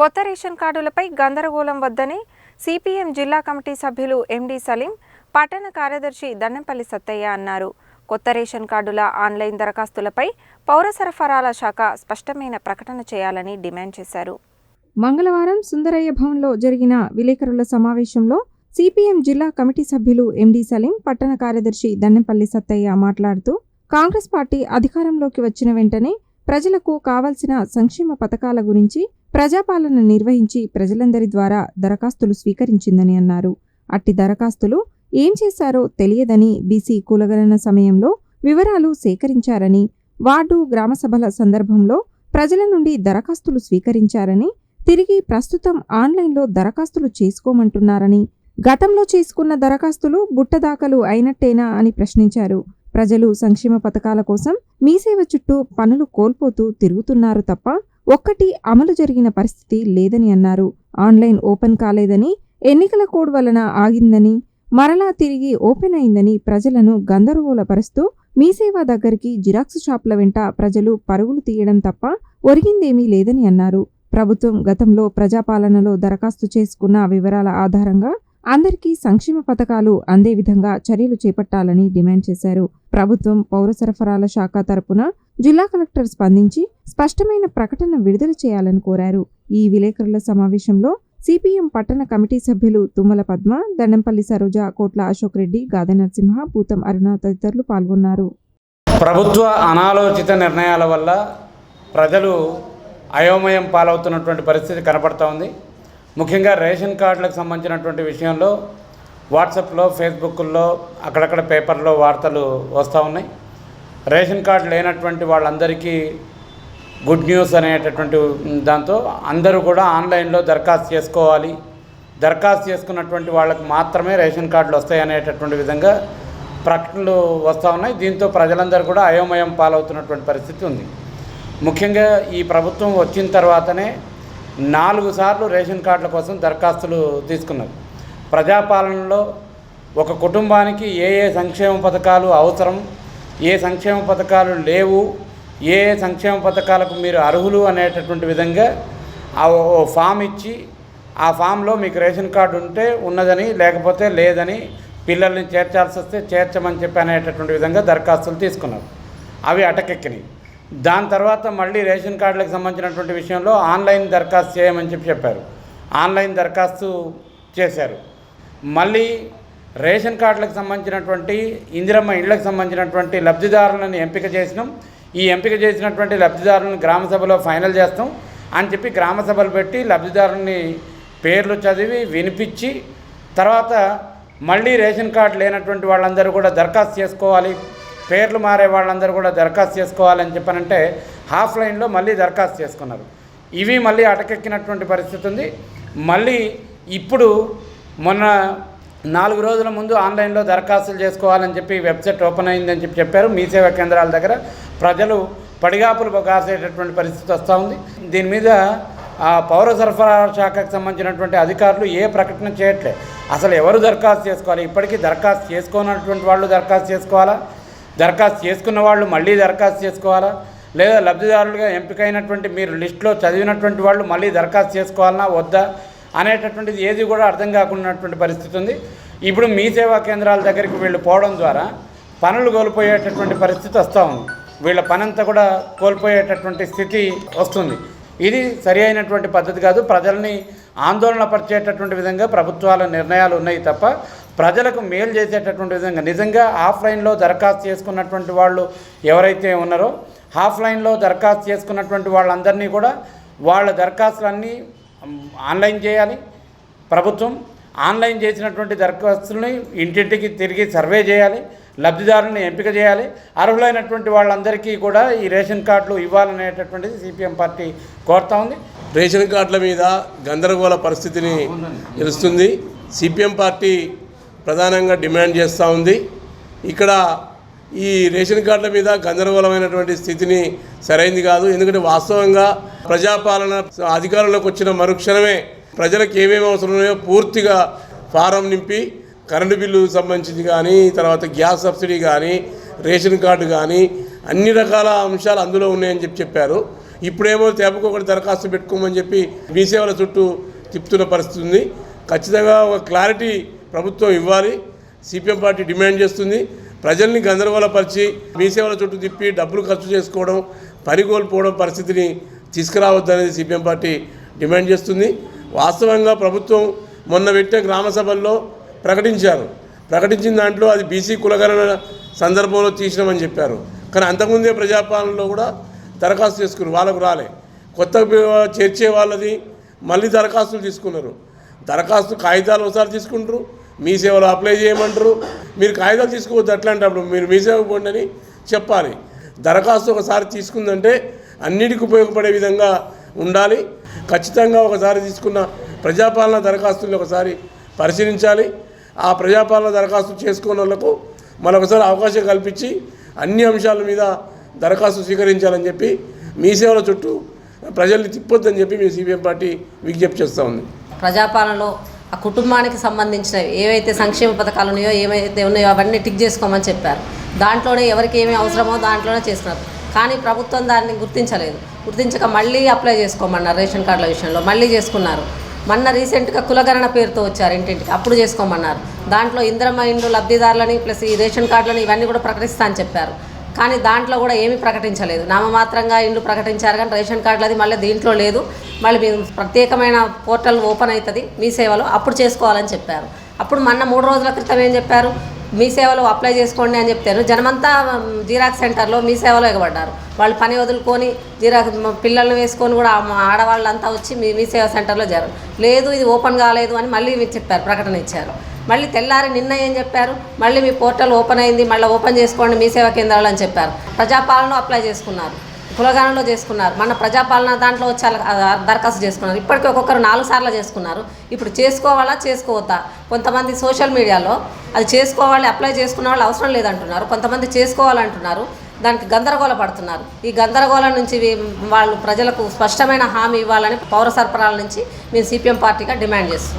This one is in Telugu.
కొత్త రేషన్ కార్డులపై గందరగోళం వద్దని సిపిఎం జిల్లా కమిటీ సభ్యులు ఎండి సలీం పట్టణ కార్యదర్శి దండంపల్లి సత్తయ్య అన్నారు. కొత్త రేషన్ కార్డుల ఆన్లైన్ దరఖాస్తులపై పౌర సరఫరాల శాఖ స్పష్టమైన ప్రకటన చేయాలని డిమాండ్ చేశారు. మంగళవారం సుందరయ్య భవన్లో జరిగిన విలేకరుల సమావేశంలో సిపిఎం జిల్లా కమిటీ సభ్యులు ఎండి సలీం పట్టణ కార్యదర్శి దన్నెపల్లి సత్తయ్య మాట్లాడుతూ కాంగ్రెస్ పార్టీ అధికారంలోకి వచ్చిన వెంటనే ప్రజలకు కావాల్సిన సంక్షేమ పథకాల గురించి ప్రజాపాలన నిర్వహించి ప్రజలందరి ద్వారా దరఖాస్తులు స్వీకరించిందని అన్నారు. అట్టి దరఖాస్తులు ఏం చేశారో తెలియదని బీసీ కులగణన సమయంలో వివరాలు సేకరించారని వార్డు గ్రామ సభల సందర్భంలో ప్రజల నుండి దరఖాస్తులు స్వీకరించారని తిరిగి ప్రస్తుతం ఆన్లైన్లో దరఖాస్తులు చేసుకోమంటున్నారని గతంలో చేసుకున్న దరఖాస్తులు బుట్టదాఖలు అయినట్టేనా అని ప్రశ్నించారు. ప్రజలు సంక్షేమ పథకాల కోసం మీసేవ చుట్టూ పనులు కోల్పోతూ తిరుగుతున్నారు తప్ప ఒక్కటి అమలు జరిగిన పరిస్థితి లేదని అన్నారు. ఆన్లైన్ ఓపెన్ కాలేదని ఎన్నికల కోడ్ వలన ఆగిందని మరలా తిరిగి ఓపెన్ అయిందని ప్రజలను గందరగోళపరుస్తూ మీ సేవ దగ్గరికి జిరాక్స్ షాపుల వెంట ప్రజలు పరుగులు తీయడం తప్ప ఒరిగిందేమీ లేదని అన్నారు. ప్రభుత్వం గతంలో ప్రజాపాలనలో దరఖాస్తు చేసుకున్న వివరాల ఆధారంగా అందరికీ సంక్షేమ పథకాలు అందే విధంగా చర్యలు చేపట్టాలని డిమాండ్ చేశారు. ప్రభుత్వం పౌర సరఫరాల శాఖ తరపున జిల్లా కలెక్టర్ స్పందించి స్పష్టమైన ప్రకటన విడుదల చేయాలని కోరారు. ఈ విలేకరుల సమావేశంలో సిపిఎం పట్టణ కమిటీ సభ్యులు తుమ్మల పద్మ దండంపల్లి సరోజ కోట్ల అశోక్ రెడ్డి గాదె నరసింహ పూతం అరుణ తదితరులు పాల్గొన్నారు. ప్రభుత్వ అనాలోచిత నిర్ణయాల వల్ల ప్రజలు అయోమయం పాలవుతున్నటువంటి పరిస్థితి కనపడతా ఉంది. ముఖ్యంగా రేషన్ కార్డులకు సంబంధించినటువంటి విషయంలో వాట్సాప్లో ఫేస్బుక్లో అక్కడక్కడ పేపర్లో వార్తలు వస్తూ ఉన్నాయి. రేషన్ కార్డు లేనటువంటి వాళ్ళందరికీ గుడ్ న్యూస్ అనేటటువంటి దాంతో అందరూ కూడా ఆన్లైన్లో దరఖాస్తు చేసుకోవాలి. దరఖాస్తు చేసుకున్నటువంటి వాళ్ళకి మాత్రమే రేషన్ కార్డులు వస్తాయి అనేటటువంటి విధంగా ప్రకటనలు వస్తూ ఉన్నాయి. దీంతో ప్రజలందరూ కూడా అయోమయం పాలవుతున్నటువంటి పరిస్థితి ఉంది. ముఖ్యంగా ఈ ప్రభుత్వం వచ్చిన తర్వాతనే నాలుగు సార్లు రేషన్ కార్డుల కోసం దరఖాస్తులు తీసుకున్నారు. ప్రజాపాలనలో ఒక కుటుంబానికి ఏ ఏ సంక్షేమ పథకాలు అవసరం ఏ సంక్షేమ పథకాలు లేవు ఏ సంక్షేమ పథకాలకు మీరు అర్హులు అనేటటువంటి విధంగా ఆ ఓ ఫామ్ ఇచ్చి ఆ ఫామ్లో మీకు రేషన్ కార్డు ఉంటే ఉన్నదని లేకపోతే లేదని పిల్లల్ని చేర్చాల్సి వస్తే చేర్చమని చెప్పి అనేటటువంటి విధంగా దరఖాస్తులు తీసుకున్నారు. అవి అటకెక్కినాయి. దాని తర్వాత మళ్ళీ రేషన్ కార్డులకు సంబంధించినటువంటి విషయంలో ఆన్లైన్ దరఖాస్తు చేయమని చెప్పి చెప్పారు. ఆన్లైన్ దరఖాస్తు చేశారు. మళ్ళీ రేషన్ కార్డులకు సంబంధించినటువంటి ఇందిరమ్మ ఇళ్ళకు సంబంధించినటువంటి లబ్ధిదారులను ఎంపిక చేసినాం. ఈ ఎంపిక చేసినటువంటి లబ్ధిదారులను గ్రామసభలో ఫైనల్ చేస్తాం అని చెప్పి గ్రామసభలు పెట్టి లబ్ధిదారుని పేర్లు చదివి వినిపించి తర్వాత మళ్ళీ రేషన్ కార్డు లేనటువంటి వాళ్ళందరూ కూడా దరఖాస్తు చేసుకోవాలి. పేర్లు మారే వాళ్ళందరూ కూడా దరఖాస్తు చేసుకోవాలని చెప్పనంటే హాఫ్ లైన్లో మళ్ళీ దరఖాస్తు చేసుకున్నారు. ఇవి మళ్ళీ అటకెక్కినటువంటి పరిస్థితి ఉంది. మళ్ళీ ఇప్పుడు మొన్న నాలుగు రోజుల ముందు ఆన్లైన్లో దరఖాస్తులు చేసుకోవాలని చెప్పి వెబ్సైట్ ఓపెన్ అయిందని చెప్పి చెప్పారు. మీ సేవా కేంద్రాల దగ్గర ప్రజలు పడిగాపులు కాసేటటువంటి పరిస్థితి వస్తూ ఉంది. దీని మీద పౌర సరఫరా శాఖకు సంబంధించినటువంటి అధికారులు ఏ ప్రకటన చేయట్లే. అసలు ఎవరు దరఖాస్తు చేసుకోవాలి? ఇప్పటికీ దరఖాస్తు చేసుకోనటువంటి వాళ్ళు దరఖాస్తు చేసుకోవాలా? దరఖాస్తు చేసుకున్న వాళ్ళు మళ్ళీ దరఖాస్తు చేసుకోవాలా? లేదా లబ్ధిదారులుగా ఎంపికైనటువంటి మీరు లిస్టులో చదివినటువంటి వాళ్ళు మళ్ళీ దరఖాస్తు చేసుకోవాలన్నా వద్దా? అనేటటువంటిది ఏది కూడా అర్థం కాకున్నటువంటి పరిస్థితి ఉంది. ఇప్పుడు మీ సేవా కేంద్రాల దగ్గరికి వీళ్ళు పోవడం ద్వారా పనులు కోల్పోయేటటువంటి పరిస్థితి వస్తూ ఉంది. వీళ్ళ పనంతా కూడా కోల్పోయేటటువంటి స్థితి వస్తుంది. ఇది సరి అయినటువంటి పద్ధతి కాదు. ప్రజల్ని ఆందోళన పరిచేటటువంటి విధంగా ప్రభుత్వాల నిర్ణయాలు ఉన్నాయి తప్ప ప్రజలకు మేలు చేసేటటువంటి విధంగా నిజంగా ఆఫ్లైన్లో దరఖాస్తు చేసుకున్నటువంటి వాళ్ళు ఎవరైతే ఉన్నారో ఆఫ్లైన్లో దరఖాస్తు చేసుకున్నటువంటి వాళ్ళందరినీ కూడా వాళ్ళ దరఖాస్తులన్నీ ఆన్లైన్ చేయాలి. ప్రభుత్వం ఆన్లైన్ చేసినటువంటి దరఖాస్తుల్ని ఇంటింటికి తిరిగి సర్వే చేయాలి. లబ్ధిదారుని ఎంపిక చేయాలి. అర్హులైనటువంటి వాళ్ళందరికీ కూడా ఈ రేషన్ కార్డులు ఇవ్వాలనేటటువంటిది సిపిఎం పార్టీ కోరుతా ఉంది. రేషన్ కార్డుల మీద గందరగోళ పరిస్థితిని తెలుస్తుంది సిపిఎం పార్టీ ప్రధానంగా డిమాండ్ చేస్తూ ఉంది. ఇక్కడ ఈ రేషన్ కార్డుల మీద గందరగోళమైనటువంటి స్థితిని సరైంది కాదు. ఎందుకంటే వాస్తవంగా ప్రజాపాలన అధికారంలోకి వచ్చిన మరుక్షణమే ప్రజలకు ఏమేమి అవసరం ఉన్నాయో పూర్తిగా ఫారం నింపి కరెంటు బిల్లు సంబంధించింది కానీ తర్వాత గ్యాస్ సబ్సిడీ కానీ రేషన్ కార్డు కానీ అన్ని రకాల అంశాలు అందులో ఉన్నాయని చెప్పి చెప్పారు. ఇప్పుడేమో తేపకొకటి దరఖాస్తు పెట్టుకోమని చెప్పి మీ సేవల చుట్టూ తిప్పుతున్న పరిస్థితి ఉంది. ఖచ్చితంగా ఒక క్లారిటీ ప్రభుత్వం ఇవ్వాలి. సిపిఎం పార్టీ డిమాండ్ చేస్తుంది. ప్రజల్ని గందరగోళపరిచి మీ సేవల చుట్టూ తిప్పి డబ్బులు ఖర్చు చేసుకోవడం పని కోల్పోవడం పరిస్థితిని తీసుకురావద్దనేది సిపిఎం పార్టీ డిమాండ్ చేస్తుంది. వాస్తవంగా ప్రభుత్వం మొన్న పెట్టిన గ్రామ సభల్లో ప్రకటించారు. ప్రకటించిన దాంట్లో అది బీసీ కులగణన సందర్భంలో తీసినామని చెప్పారు. కానీ అంతకుముందే ప్రజాపాలనలో కూడా దరఖాస్తు చేసుకున్నారు. వాళ్ళకు రాలే. కొత్త చేర్చే వాళ్ళది మళ్ళీ దరఖాస్తులు తీసుకున్నారు. దరఖాస్తు కాగితాలు ఒకసారి తీసుకుంటారు. మీ సేవలో అప్లై చేయమంటారు. మీరు కాగితాలు తీసుకోవద్దు అట్లాంటప్పుడు మీరు మీ సేవకు పోండి చెప్పాలి. దరఖాస్తు ఒకసారి తీసుకుందంటే అన్నిటికీ ఉపయోగపడే విధంగా ఉండాలి. ఖచ్చితంగా ఒకసారి తీసుకున్న ప్రజాపాలన దరఖాస్తుని ఒకసారి పరిశీలించాలి. ఆ ప్రజాపాలన దరఖాస్తు చేసుకున్న వాళ్ళకు మరొకసారి అవకాశం కల్పించి అన్ని అంశాల మీద దరఖాస్తు స్వీకరించాలని చెప్పి మీ సేవల చుట్టూ ప్రజల్ని తిప్పొద్దని చెప్పి మీ సిపిఎం పార్టీ విజ్ఞప్తి చేస్తూ ఉంది. ప్రజాపాలనలో ఆ కుటుంబానికి సంబంధించినవి ఏవైతే సంక్షేమ పథకాలు ఉన్నాయో ఏవైతే ఉన్నాయో అవన్నీ టిక్ చేసుకోమని చెప్పారు. దాంట్లోనే ఎవరికి ఏమి అవసరమో దాంట్లోనే చేస్తున్నారు కానీ ప్రభుత్వం దాన్ని గుర్తించలేదు. గుర్తించక మళ్ళీ అప్లై చేసుకోమన్నారు రేషన్ కార్డుల విషయంలో. మళ్ళీ చేసుకున్నారు. మొన్న రీసెంట్గా కులగణన పేరుతో వచ్చారు ఇంటింటికి. అప్పుడు చేసుకోమన్నారు. దాంట్లో ఇంద్రమ ఇండ్లు లబ్ధిదారులని ప్లస్ ఈ రేషన్ కార్డులని ఇవన్నీ కూడా ప్రకటిస్తా అని చెప్పారు. కానీ దాంట్లో కూడా ఏమీ ప్రకటించలేదు. నామమాత్రంగా ఇండ్లు ప్రకటించారు కానీ రేషన్ కార్డులు అది మళ్ళీ దీంట్లో లేదు. మళ్ళీ మీ ప్రత్యేకమైన పోర్టల్ ఓపెన్ అవుతుంది మీ సేవలో అప్పుడు చేసుకోవాలని చెప్పారు. అప్పుడు మొన్న మూడు రోజుల క్రితం ఏం చెప్పారు? మీ సేవలో అప్లై చేసుకోండి అని చెప్తారు. జనమంతా జిరాక్స్ సెంటర్లో మీ సేవలో ఎగబడ్డారు వాళ్ళు పని వదులుకొని జిరాక్స్ పిల్లల్ని వేసుకొని కూడా ఆడవాళ్ళంతా వచ్చి మీ మీ సేవ సెంటర్లో చేరారు. లేదు ఇది ఓపెన్ కాలేదు అని మళ్ళీ మీరు చెప్పారు ప్రకటన ఇచ్చారు. మళ్ళీ తెల్లారి నిన్న ఏం చెప్పారు? మళ్ళీ మీ పోర్టల్ ఓపెన్ అయింది మళ్ళీ ఓపెన్ చేసుకోండి మీ సేవా కేంద్రాలు అని చెప్పారు. ప్రజాపాలన అప్లై చేసుకున్నారు. కులగానంలో చేసుకున్నారు. మన ప్రజాపాలన దాంట్లో వచ్చి దరఖాస్తు చేసుకున్నారు. ఇప్పటికీ ఒక్కొక్కరు నాలుగు సార్లు చేసుకున్నారు. ఇప్పుడు చేసుకోవాలా చేసుకోవద్దా? కొంతమంది సోషల్ మీడియాలో అది చేసుకోవాలి అప్లై చేసుకున్న వాళ్ళు అవసరం లేదంటున్నారు. కొంతమంది చేసుకోవాలంటున్నారు. దానికి గందరగోళ పడుతున్నారు. ఈ గందరగోళం నుంచి వాళ్ళు ప్రజలకు స్పష్టమైన హామీ ఇవ్వాలని పౌర సరఫరాల నుంచి మేము సిపిఎం పార్టీగా డిమాండ్ చేస్తున్నాం.